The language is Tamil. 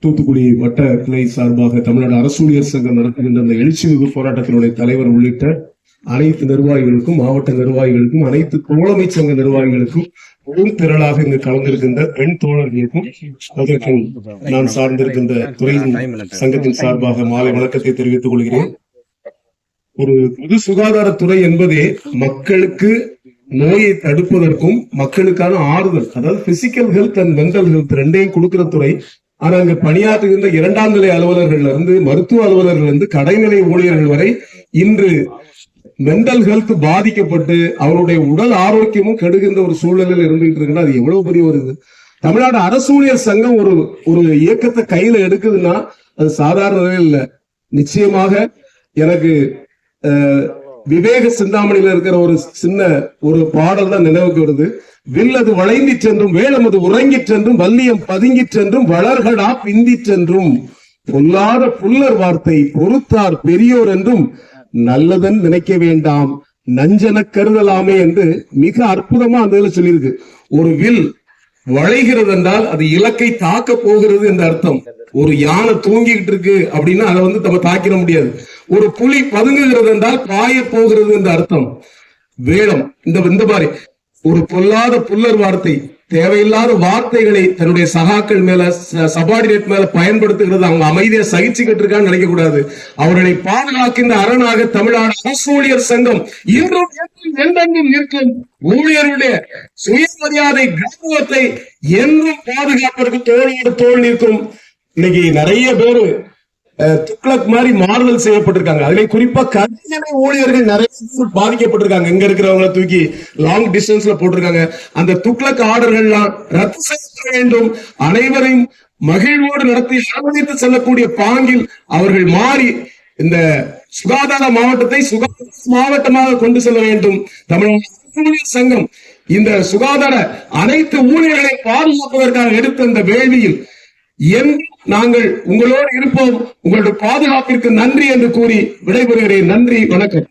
தூத்துக்குடி வட்ட கிளை சார்பாக தமிழ்நாடு அரசூழியர் சங்கம் நடத்துகின்ற அந்த எழுச்சிமிகு போராட்டத்தினுடைய தலைவர் உள்ளிட்ட அனைத்து நிர்வாகிகளுக்கும் மாவட்ட நிர்வாகிகளுக்கும் அனைத்து தோழமை சங்க நிர்வாகிகளுக்கும் பெரும் திரளாக இங்கு கலந்திருக்கின்ற பெண் தோழர்களுக்கும் அதற்கும் நான் சார்ந்திருக்கின்ற துறையின் சங்கத்தின் சார்பாக மாலை வணக்கத்தை தெரிவித்துக் கொள்கிறேன். ஒரு பொது சுகாதாரத்துறை என்பதே மக்களுக்கு நோயை தடுப்பதற்கும் மக்களுக்கான ஆறுதல் அதாவது physical health and mental health ரெண்டையும் கொடுக்கிற துறை ஆனா அங்க பணியாற்றுகின்ற இரண்டாம் நிலை அலுவலர்கள்ல இருந்து மருத்துவ அலுவலர்கள் இருந்து கடைநிலை ஊழியர்கள் வரை இன்று மென்டல் ஹெல்த் பாதிக்கப்பட்டு அவருடைய உடல் ஆரோக்கியமும் கெடுகின்ற ஒரு சூழலில் இருந்துகிட்டு இருக்குன்னா அது எவ்வளவு பெரிய ஒரு இது. தமிழ்நாடு அரசு ஊழியர் சங்கம் ஒரு ஒரு இயக்கத்தை கையில எடுக்குதுன்னா அது சாதாரண இல்லை இல்ல. நிச்சயமாக எனக்கு அஹ், விவேக சிந்தாமணியில இருக்கிற ஒரு சின்ன ஒரு பாடல் தான் நினைவுக்கு வருது. வில்லது வளைந்து சென்றும் அது உறங்கிச் சென்றும் வல்லியம் பதுங்கி சென்றும் வளர்களா பிந்தி சென்றும். பொல்லாத புல்லர் வார்த்தை பொறுத்தார் பெரியோர் என்றும் நல்லதன் நினைக்க வேண்டாம். நஞ்சன கருதலாமே என்று மிக அற்புதமா அந்த சொல்லியிருக்கு. ஒரு வில் வளைகிறது என்றால் அது இலக்கை தாக்க போகிறது என்ற அர்த்தம். ஒரு யானை தூங்கிக்கிட்டு இருக்கு அப்படின்னா அதை வந்து நம்ம தாக்கிட முடியாது. ஒரு புலி பதுங்குகிறது என்றால் பாய போகிறது என்ற அர்த்தம். வேடம் இந்த இந்த மாதிரி. ஒரு பொல்லாத புல்லர் வார்த்தை தேவையில்லாத வார்த்தைகளை தன்னுடைய சகாக்கள் மேல சபார்டினேட் மேல பயன்படுத்துகிறது அவங்க அமைதியை சகிச்சுக்கிட்டு இருக்கான்னு நினைக்க கூடாது. அவர்களை பாதுகாக்கின்ற அரணாக தமிழ்நாடு அரசு ஊழியர் சங்கம் இன்றும் என்றும் என்றென்றும் நிற்கும். ஊழியருடைய சுயமரியாதை கௌரவத்தை என்றும் பாதுகாப்பதற்கு தோளோடு தோல் நிற்கும். இன்னைக்கு நிறைய பேரு துக்ளக் மாதிரி மாறுதல் செய்யப்பட்டிருக்காங்க. அதுல குறிப்பா கடைநிலை ஊழியர்கள் நிறைய பேர் பாதிக்கப்பட்டிருக்காங்க. இங்க இருக்கிறவங்களை தூக்கி லாங் டிஸ்டன்ஸ்ல போட்டிருக்காங்க. அந்த துக்ளக் ஆர்டர்கள்லாம் ரத்து செய்யப்பட வேண்டும். அனைவரையும் மகிழ்வோடு நடத்தி அனுமதித்து செல்லக்கூடிய பாங்கில் அவர்கள் மாறி இந்த சுகாதார மாவட்டத்தை சுகாதார மாவட்டமாக கொண்டு செல்ல வேண்டும். தமிழக ஊழியர் சங்கம் இந்த சுகாதார அனைத்து ஊழியர்களை பாதுகாப்பதற்காக எடுத்த இந்த வேள்வியில் என்றும் நாங்கள் உங்களோடு இருப்போம். உங்களுடைய பாதுகாப்பிற்கு நன்றி என்று கூறி விடைபெறுகிறேன். நன்றி வணக்கம்.